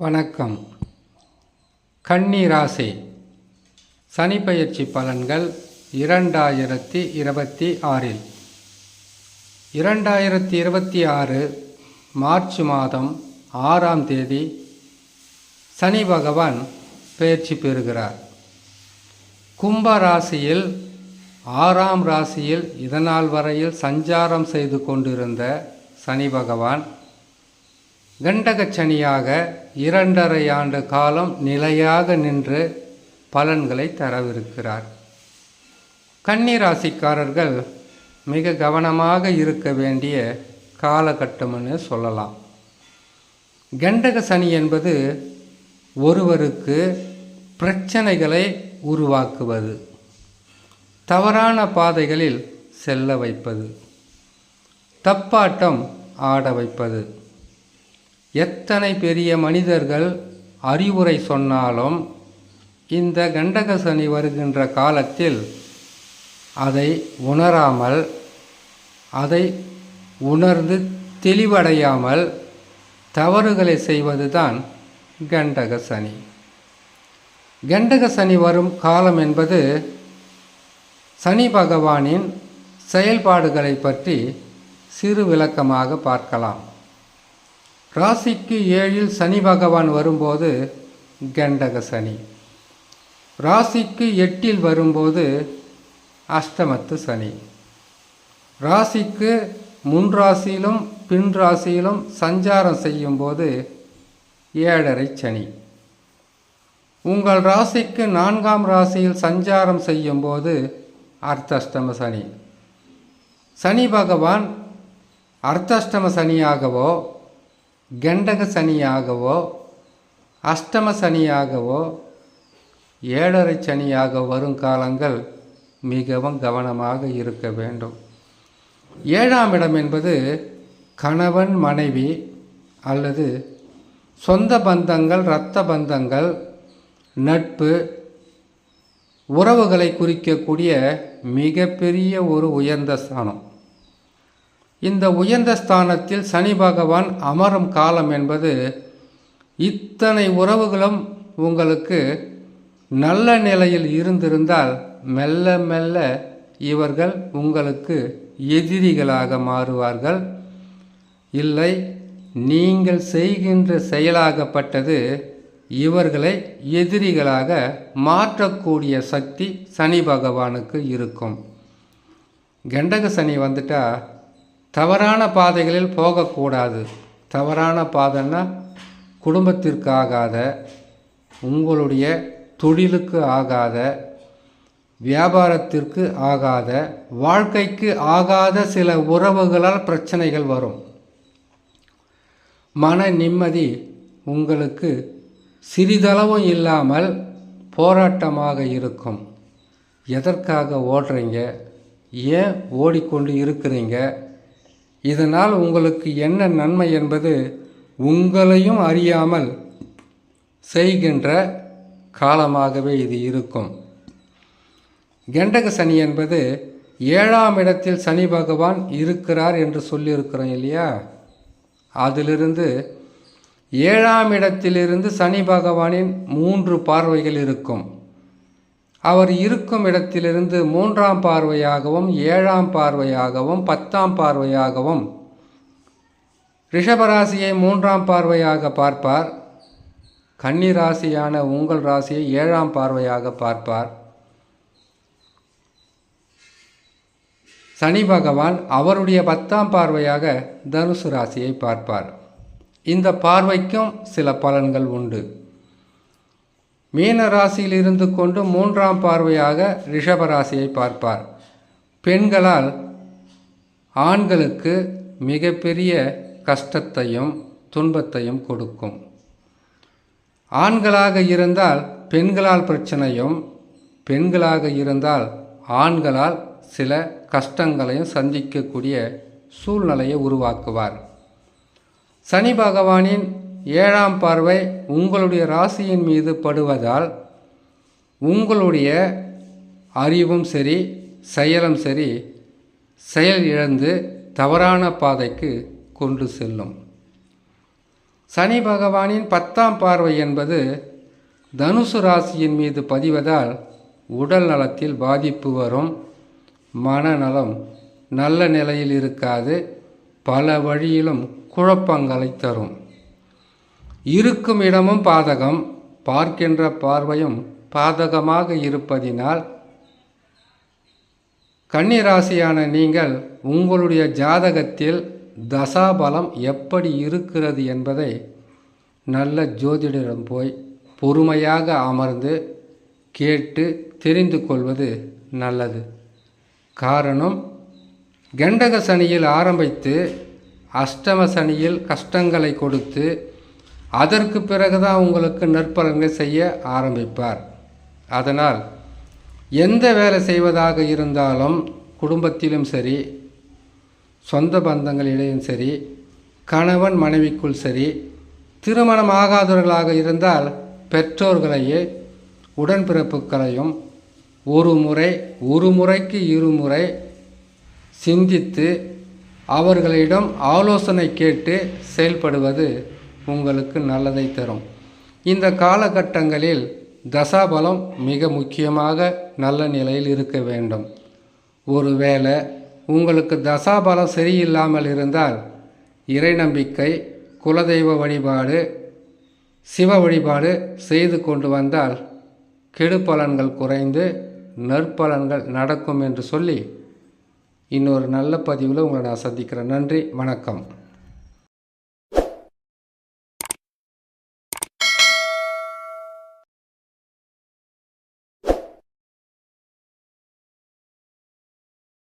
வணக்கம். கன்னி ராசி சனி பயிற்சி பலன்கள் இரண்டாயிரத்தி இருபத்தி ஆறில். இரண்டாயிரத்தி இருபத்தி ஆறு மார்ச் மாதம் ஆறாம் தேதி சனி பகவான் பயிற்சி பெறுகிறார். கும்ப ராசியில் ஆறாம் ராசியில் இதனால் வரையில் சஞ்சாரம் செய்து கொண்டிருந்த சனி பகவான் கண்டகச் சனியாக இரண்டரை ஆண்டு காலம் நிலையாக நின்று பலன்களை தரவிருக்கிறார். கன்னிராசிக்காரர்கள் மிக கவனமாக இருக்க வேண்டிய காலகட்டம்னு சொல்லலாம். கண்டக சனி என்பது ஒருவருக்கு பிரச்சனைகளை உருவாக்குவது தவறான பாதைகளில் செல்ல வைப்பது தப்பாட்டம் ஆட வைப்பது எத்தனை பெரிய மனிதர்கள் அறிவுரை சொன்னாலும் இந்த கண்டக சனி வருகின்ற காலத்தில் அதை உணராமல் அதை உணர்ந்து தெளிவடையாமல் தவறுகளை செய்வதுதான் கண்டக சனி. கண்டக சனி வரும் காலம் என்பது சனி பகவானின் செயல்பாடுகளை பற்றி சிறு விளக்கமாக பார்க்கலாம். ராசிக்கு ஏழில் சனி பகவான் வரும்போது கண்டக சனி. ராசிக்கு எட்டில் வரும்போது அஷ்டமத்து சனி. ராசிக்கு முன் ராசியிலும் பின் ராசியிலும் சஞ்சாரம் செய்யும்போது ஏழரை சனி. உங்கள் ராசிக்கு நான்காம் ராசியில் சஞ்சாரம் செய்யும்போது அர்த்தஷ்டம சனி. சனி பகவான் அர்த்தஷ்டம சனியாகவோ கண்டக சனியாகவோ அஷ்டம சனியாகவோ ஏழரை சனியாக வரும் காலங்கள் மிகவும் கவனமாக இருக்க வேண்டும். ஏழாம் இடம் என்பது கணவன் மனைவி அல்லது சொந்த பந்தங்கள் இரத்த பந்தங்கள் நட்பு உறவுகளை குறிக்கக்கூடிய மிகப்பெரிய ஒரு உயர்ந்த ஸ்தானம். இந்த உயர்ந்த ஸ்தானத்தில் சனி பகவான் அமரும் காலம் என்பது இத்தனை உறவுகளும் உங்களுக்கு நல்ல நிலையில் இருந்திருந்தால் மெல்ல மெல்ல இவர்கள் உங்களுக்கு எதிரிகளாக மாறுவார்கள். இல்லை நீங்கள் செய்கின்ற செயலாகப்பட்டது இவர்களை எதிரிகளாக மாற்றக்கூடிய சக்தி சனி பகவானுக்கு இருக்கும். கண்டக சனி வந்துட்டா தவறான பாதைகளில் போகக்கூடாது. தவறான பாதைன்னா குடும்பத்திற்கு ஆகாத உங்களுடைய தொழிலுக்கு ஆகாத வியாபாரத்திற்கு ஆகாத வாழ்க்கைக்கு ஆகாத சில உறவுகளால் பிரச்சனைகள் வரும். மன நிம்மதி உங்களுக்கு சிறிதளவும் இல்லாமல் போராட்டமாக இருக்கும். எதற்காக ஓடுறீங்க? ஏன் ஓடிக்கொண்டு இருக்கிறீங்க? இதனால் உங்களுக்கு என்ன நன்மை என்பது உங்களையும் அறியாமல் செய்கின்ற காலமாகவே இது இருக்கும். கெண்டக சனி என்பது ஏழாம் இடத்தில் சனி பகவான் இருக்கிறார் என்று சொல்லியிருக்கிறோம் இல்லையா? அதிலிருந்து ஏழாம் இடத்திலிருந்து சனி பகவானின் மூன்று பார்வைகள் இருக்கும். அவர் இருக்கும் இடத்திலிருந்து மூன்றாம் பார்வையாகவும் ஏழாம் பார்வையாகவும் பத்தாம் பார்வையாகவும். ரிஷபராசியை மூன்றாம் பார்வையாக பார்ப்பார். கன்னி ராசியான உங்கள் ராசியை ஏழாம் பார்வையாக பார்ப்பார். சனி பகவான் அவருடைய பத்தாம் பார்வையாக தனுசு ராசியை பார்ப்பார். இந்த பார்வைக்கும் சில பலன்கள் உண்டு. மீன ராசியில் இருந்து கொண்டு மூன்றாம் பார்வையாக ரிஷப ராசியை பார்ப்பார். பெண்களால் ஆண்களுக்கு மிகப்பெரிய கஷ்டத்தையும் துன்பத்தையும் கொடுக்கும். ஆண்களாக இருந்தால் பெண்களால் பிரச்சனையும் பெண்களாக இருந்தால் ஆண்களால் சில கஷ்டங்களையும் சந்திக்கக்கூடிய சூழ்நிலையை உருவாக்குவார். சனி பகவானின் ஏழாம் பார்வை உங்களுடைய ராசியின் மீது படுவதால் உங்களுடைய அறிவும் சரி செயலும் சரி செயல் இழந்து தவறான பாதைக்கு கொண்டு செல்லும். சனி பகவானின் பத்தாம் பார்வை என்பது தனுசு ராசியின் மீது பதிவதால் உடல் நலத்தில் பாதிப்பு வரும். மனநலம் நல்ல நிலையில் இருக்காது. பல வழியிலும் குழப்பங்களை தரும். இருக்கும் இடமும் பாதகம். பார்க்கின்ற பார்வையும் பாதகமாக இருப்பதினால் கன்னிராசியான நீங்கள் உங்களுடைய ஜாதகத்தில் தசாபலம் எப்படி இருக்கிறது என்பதை நல்ல ஜோதிடரிடம் போய் பொறுமையாக அமர்ந்து கேட்டு தெரிந்து கொள்வது நல்லது. காரணம் கண்டக சனியில் ஆரம்பித்து அஷ்டம சனியில் கஷ்டங்களை கொடுத்து அதற்கு பிறகுதான் உங்களுக்கு நற்பலன்கள் செய்ய ஆரம்பிப்பார். அதனால் எந்த வேலை செய்வதாக இருந்தாலும் குடும்பத்திலும் சரி சொந்த பந்தங்களிடையும் சரி கணவன் மனைவிக்குள் சரி திருமணம் ஆகாதவர்களாக இருந்தால் பெற்றோர்களையே உடன்பிறப்புகளையும் ஒரு முறை ஒரு முறைக்கு இருமுறை சிந்தித்து அவர்களிடம் ஆலோசனை கேட்டு செயல்படுவது உங்களுக்கு நல்லதை தரும். இந்த காலகட்டங்களில் தசாபலம் மிக முக்கியமாக நல்ல நிலையில் இருக்க வேண்டும். ஒருவேளை உங்களுக்கு தசாபலம் சரியில்லாமல் இருந்தால் இறை நம்பிக்கை குலதெய்வ வழிபாடு சிவ வழிபாடு செய்து கொண்டு வந்தால் கெடு பலன்கள் குறைந்து நற்பலன்கள் நடக்கும் என்று சொல்லி இன்னொரு நல்ல பதிவில் உங்களை நான் சந்திக்கிறேன். நன்றி வணக்கம்.